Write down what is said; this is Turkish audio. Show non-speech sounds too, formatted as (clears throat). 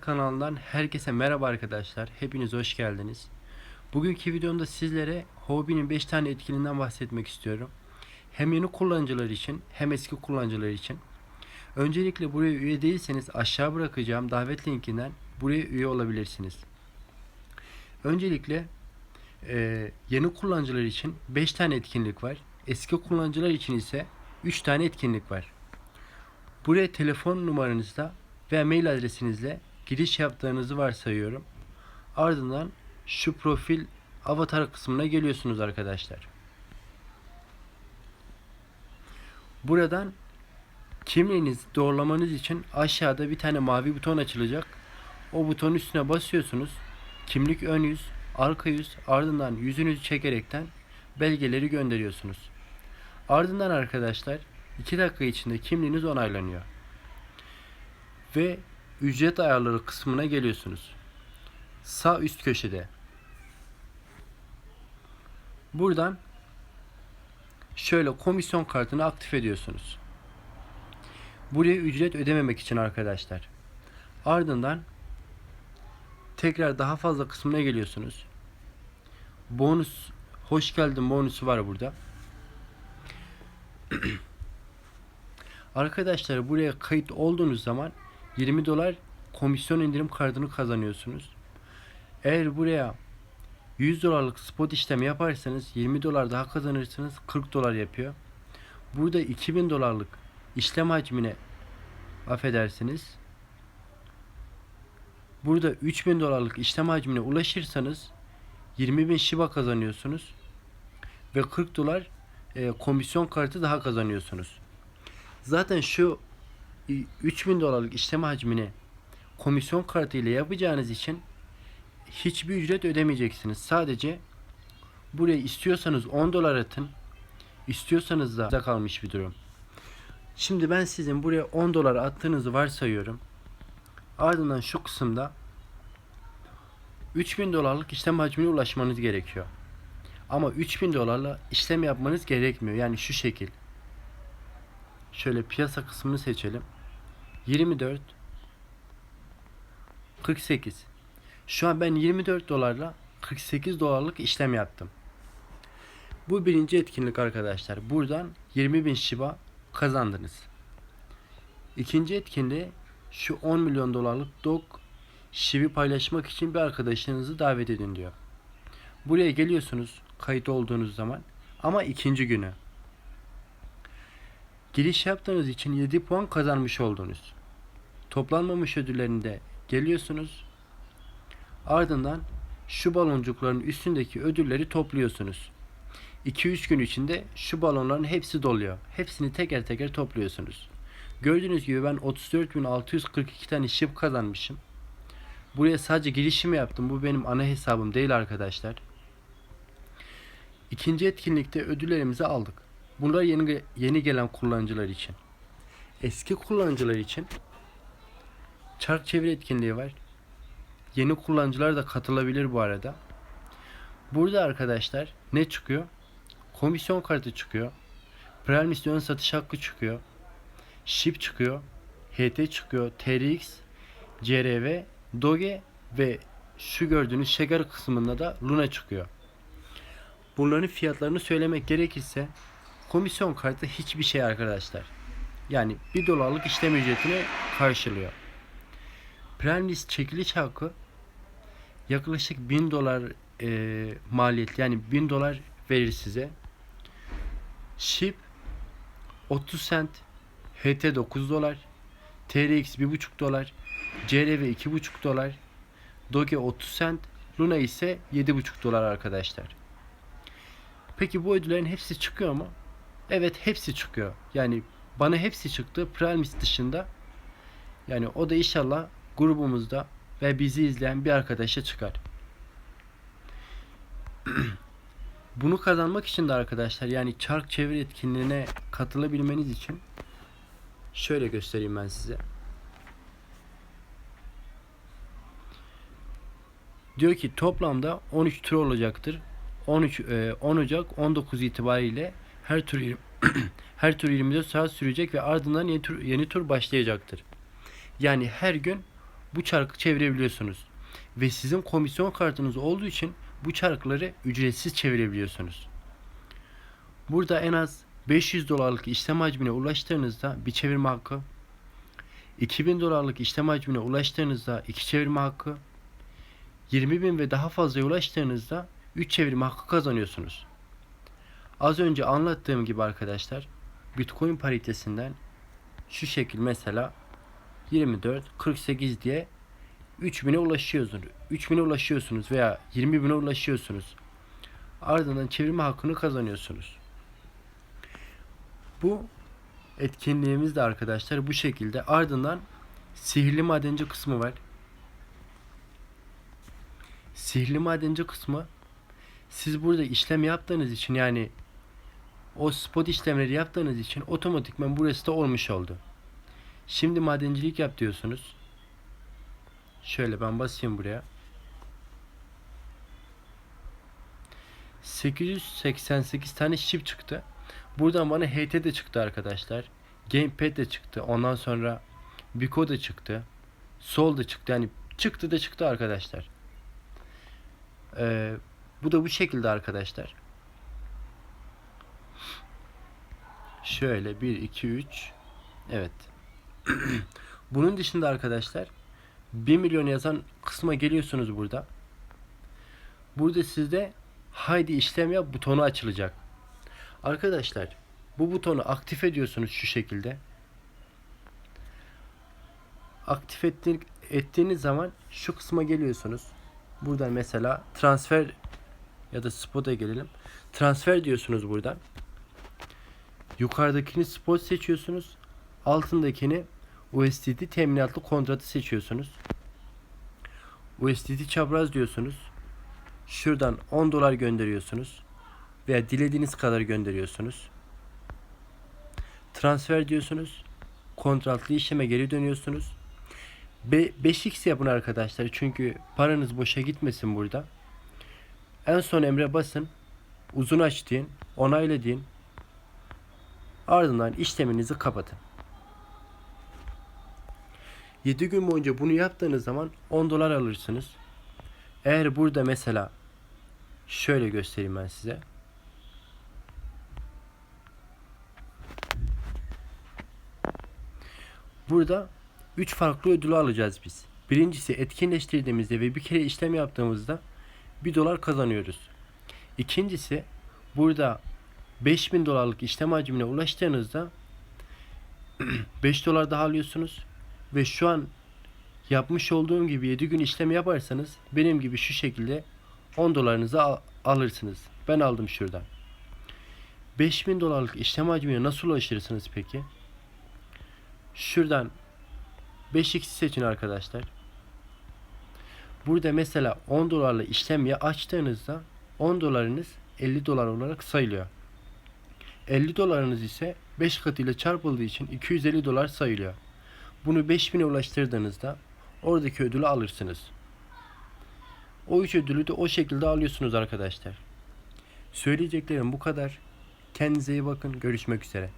kanalından herkese merhaba arkadaşlar. Hepiniz hoş geldiniz. Bugünkü videomda sizlere Hobi'nin 5 tane etkiliğinden bahsetmek istiyorum. Hem yeni kullanıcılar için hem eski kullanıcılar için. Öncelikle buraya üye değilseniz aşağı bırakacağım davet linkinden buraya üye olabilirsiniz. Öncelikle e, yeni kullanıcılar için 5 tane etkinlik var. Eski kullanıcılar için ise 3 tane etkinlik var. Buraya telefon numaranızla veya mail adresinizle giriş yaptığınızı varsayıyorum. Ardından şu profil avatar kısmına geliyorsunuz arkadaşlar. Buradan kimliğinizi doğrulamanız için aşağıda bir tane mavi buton açılacak. O butonun üstüne basıyorsunuz. Kimlik ön yüz, arka yüz, ardından yüzünüzü çekerekten belgeleri gönderiyorsunuz. Ardından arkadaşlar 2 dakika içinde kimliğiniz onaylanıyor. Ve ücret ayarları kısmına geliyorsunuz. Sağ üst köşede. Buradan şöyle komisyon kartını aktif ediyorsunuz. Buraya ücret ödememek için arkadaşlar. Ardından tekrar daha fazla kısmına geliyorsunuz. Bonus hoş geldin bonusu var burada. (clears throat) Arkadaşlar buraya kayıt olduğunuz zaman 20 dolar komisyon indirim kartını kazanıyorsunuz. Eğer buraya 100 dolarlık spot işlemi yaparsanız 20 dolar daha kazanırsınız 40 dolar yapıyor. Burada 2000 dolarlık işlem hacmine affedersiniz. Burada 3000 dolarlık işlem hacmine ulaşırsanız 20.000 Shiba kazanıyorsunuz. Ve 40 dolar e, komisyon kartı daha kazanıyorsunuz. Zaten şu 3000 dolarlık işlem hacmini komisyon kartı ile yapacağınız için hiçbir ücret ödemeyeceksiniz. Sadece buraya istiyorsanız 10 dolar atın. istiyorsanız da kalmış bir durum. Şimdi ben sizin buraya 10 dolar attığınızı varsayıyorum. Ardından şu kısımda 3000 dolarlık işlem hacmine ulaşmanız gerekiyor. Ama 3000 dolarla işlem yapmanız gerekmiyor. Yani şu şekil. Şöyle piyasa kısmını seçelim. 24 48 Şu an ben 24 dolarla 48 dolarlık işlem yaptım. Bu birinci etkinlik arkadaşlar. Buradan 20.000 Shiba kazandınız. İkinci etkinliği şu 10 milyon dolarlık dog Shibi paylaşmak için bir arkadaşınızı davet edin diyor. Buraya geliyorsunuz kayıt olduğunuz zaman ama ikinci günü. Giriş yaptığınız için 7 puan kazanmış oldunuz. Toplanmamış ödüllerinde geliyorsunuz. Ardından şu baloncukların üstündeki ödülleri topluyorsunuz. 2-3 gün içinde şu balonların hepsi doluyor. Hepsini teker teker topluyorsunuz. Gördüğünüz gibi ben 34.642 tane şıp kazanmışım. Buraya sadece girişimi yaptım. Bu benim ana hesabım değil arkadaşlar. İkinci etkinlikte ödüllerimizi aldık. Bunlar yeni yeni gelen kullanıcılar için. Eski kullanıcılar için çark çevir etkinliği var. Yeni kullanıcılar da katılabilir bu arada. Burada arkadaşlar ne çıkıyor? Komisyon kartı çıkıyor. Prel misyon satış hakkı çıkıyor. Ship çıkıyor. HT çıkıyor. TRX, CRV, Doge ve şu gördüğünüz şeker kısmında da Luna çıkıyor. Bunların fiyatlarını söylemek gerekirse komisyon kartı hiçbir şey arkadaşlar. Yani 1 dolarlık işlem ücretini karşılıyor. Premis çekiliş hakkı yaklaşık 1000 dolar e, maliyet yani 1000 dolar verir size. Ship 30 cent, HT 9 dolar, TRX 1,5 dolar, CRV 2,5 dolar, Doge 30 cent, Luna ise 7,5 dolar arkadaşlar. Peki bu ödüllerin hepsi çıkıyor mu? Evet hepsi çıkıyor. Yani bana hepsi çıktı. Primis dışında. Yani o da inşallah grubumuzda ve bizi izleyen bir arkadaşa çıkar. (clears throat) Bunu kazanmak için de arkadaşlar yani çark çevir etkinliğine katılabilmeniz için şöyle göstereyim ben size. Diyor ki toplamda 13 tur olacaktır. 13 e, 10 Ocak 19 itibariyle her tur (clears throat) her tur 24 saat sürecek ve ardından yeni tur, yeni tur başlayacaktır. Yani her gün bu çarkı çevirebiliyorsunuz. Ve sizin komisyon kartınız olduğu için bu çarkları ücretsiz çevirebiliyorsunuz. Burada en az 500 dolarlık işlem hacmine ulaştığınızda bir çevirme hakkı, 2000 dolarlık işlem hacmine ulaştığınızda iki çevirme hakkı, 20 bin ve daha fazla ulaştığınızda 3 çevirme hakkı kazanıyorsunuz. Az önce anlattığım gibi arkadaşlar Bitcoin paritesinden şu şekil mesela 24 48 diye 3000'e ulaşıyorsunuz. 3000'e ulaşıyorsunuz veya 20.000'e ulaşıyorsunuz. Ardından çevirme hakkını kazanıyorsunuz. Bu etkinliğimiz de arkadaşlar bu şekilde. Ardından sihirli madenci kısmı var. Sihirli madenci kısmı siz burada işlem yaptığınız için yani o spot işlemleri yaptığınız için otomatikman burası da olmuş oldu. Şimdi madencilik yap diyorsunuz. Şöyle ben basayım buraya. 888 tane şip çıktı. Buradan bana HT de çıktı arkadaşlar. Gamepad de çıktı. Ondan sonra Biko da çıktı. Sol da çıktı. Yani çıktı da çıktı arkadaşlar. Ee, bu da bu şekilde arkadaşlar. Şöyle 1 2 3 Evet. (clears throat) Bunun dışında arkadaşlar 1 milyon yazan kısma geliyorsunuz burada. Burada sizde haydi işlem yap butonu açılacak. Arkadaşlar bu butonu aktif ediyorsunuz şu şekilde. Aktif ettiğiniz, zaman şu kısma geliyorsunuz. Buradan mesela transfer ya da spot'a gelelim. Transfer diyorsunuz buradan. Yukarıdakini spot seçiyorsunuz. Altındakini USDT teminatlı kontratı seçiyorsunuz. USDT çapraz diyorsunuz. Şuradan 10 dolar gönderiyorsunuz. Veya dilediğiniz kadar gönderiyorsunuz. Transfer diyorsunuz. Kontratlı işleme geri dönüyorsunuz. Be 5x yapın arkadaşlar. Çünkü paranız boşa gitmesin burada. En son emre basın. Uzun aç deyin. Onayla deyin. Ardından işleminizi kapatın. 7 gün boyunca bunu yaptığınız zaman 10 dolar alırsınız. Eğer burada mesela şöyle göstereyim ben size. Burada 3 farklı ödülü alacağız biz. Birincisi etkinleştirdiğimizde ve bir kere işlem yaptığımızda 1 dolar kazanıyoruz. İkincisi burada 5000 dolarlık işlem hacmine ulaştığınızda (clears throat) 5 dolar daha alıyorsunuz ve şu an yapmış olduğum gibi 7 gün işlem yaparsanız benim gibi şu şekilde 10 dolarınızı al- alırsınız. Ben aldım şuradan. 5000 dolarlık işlem hacmine nasıl ulaşırsınız peki? Şuradan 5x seçin arkadaşlar. Burada mesela 10 dolarla işlem açtığınızda 10 dolarınız 50 dolar olarak sayılıyor. 50 dolarınız ise 5 katıyla çarpıldığı için 250 dolar sayılıyor. Bunu 5000'e ulaştırdığınızda oradaki ödülü alırsınız. O üç ödülü de o şekilde alıyorsunuz arkadaşlar. Söyleyeceklerim bu kadar. Kendinize iyi bakın. Görüşmek üzere.